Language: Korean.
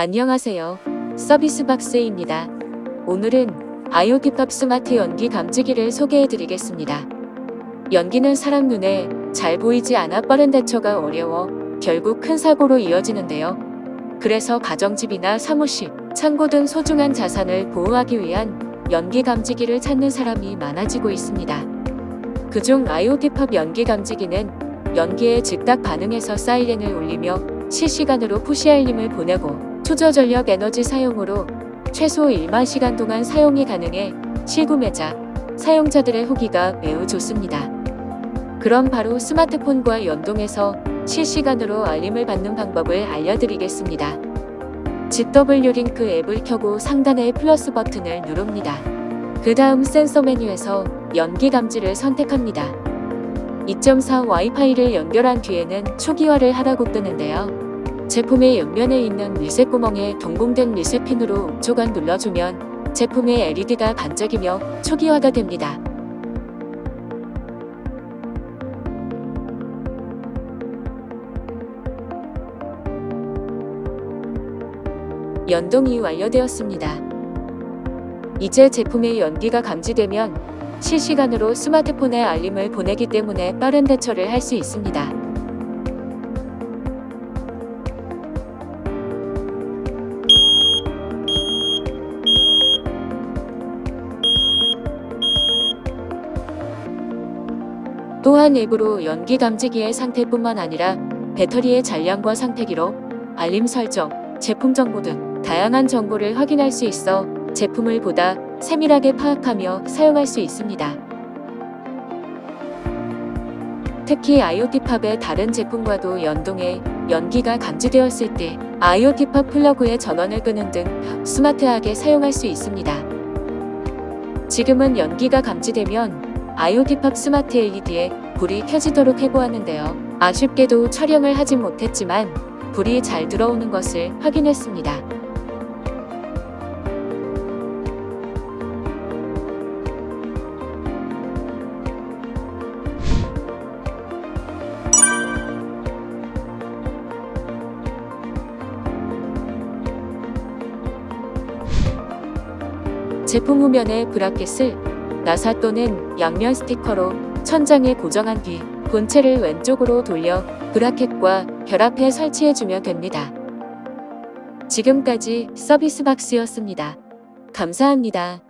안녕하세요. 서비스 박스입니다. 오늘은 IoT팝 스마트 연기 감지기를 소개해 드리겠습니다. 연기는 사람 눈에 잘 보이지 않아 빠른 대처가 어려워 결국 큰 사고로 이어지는데요. 그래서 가정집이나 사무실, 창고 등 소중한 자산을 보호하기 위한 연기 감지기를 찾는 사람이 많아지고 있습니다. 그중 IoT팝 연기 감지기는 연기에 즉각 반응해서 사이렌을 울리며 실시간으로 푸시 알림을 보내고 초저 전력 에너지 사용으로 최소 1만 시간 동안 사용이 가능해 실구매자, 사용자들의 후기가 매우 좋습니다. 그럼 바로 스마트폰과 연동해서 실시간으로 알림을 받는 방법을 알려드리겠습니다. GW 링크 앱을 켜고 상단의 플러스 버튼을 누릅니다. 그 다음 센서 메뉴에서 연기 감지를 선택합니다. 2.4 와이파이를 연결한 뒤에는 초기화를 하라고 뜨는데요. 제품의 옆면에 있는 리셋 구멍에 동봉된 리셋 핀으로 5초간 눌러주면 제품의 LED가 반짝이며 초기화가 됩니다. 연동이 완료되었습니다. 이제 제품의 연기가 감지되면 실시간으로 스마트폰에 알림을 보내기 때문에 빠른 대처를 할 수 있습니다. 또한 앱으로 연기 감지기의 상태뿐만 아니라 배터리의 잔량과 상태 기록, 알림 설정, 제품 정보 등 다양한 정보를 확인할 수 있어 제품을 보다 세밀하게 파악하며 사용할 수 있습니다. 특히 IoT팝의 다른 제품과도 연동해 연기가 감지되었을 때 IoT팝 플러그의 전원을 끄는 등 스마트하게 사용할 수 있습니다. 지금은 연기가 감지되면 IoT팝 스마트 LED에 불이 켜지도록 해보았는데요. 아쉽게도 촬영을 하진 못했지만 불이 잘 들어오는 것을 확인했습니다. 제품 후면에 브라켓을 나사 또는 양면 스티커로 천장에 고정한 뒤 본체를 왼쪽으로 돌려 브라켓과 결합해 설치해주면 됩니다. 지금까지 서비스 박스였습니다. 감사합니다.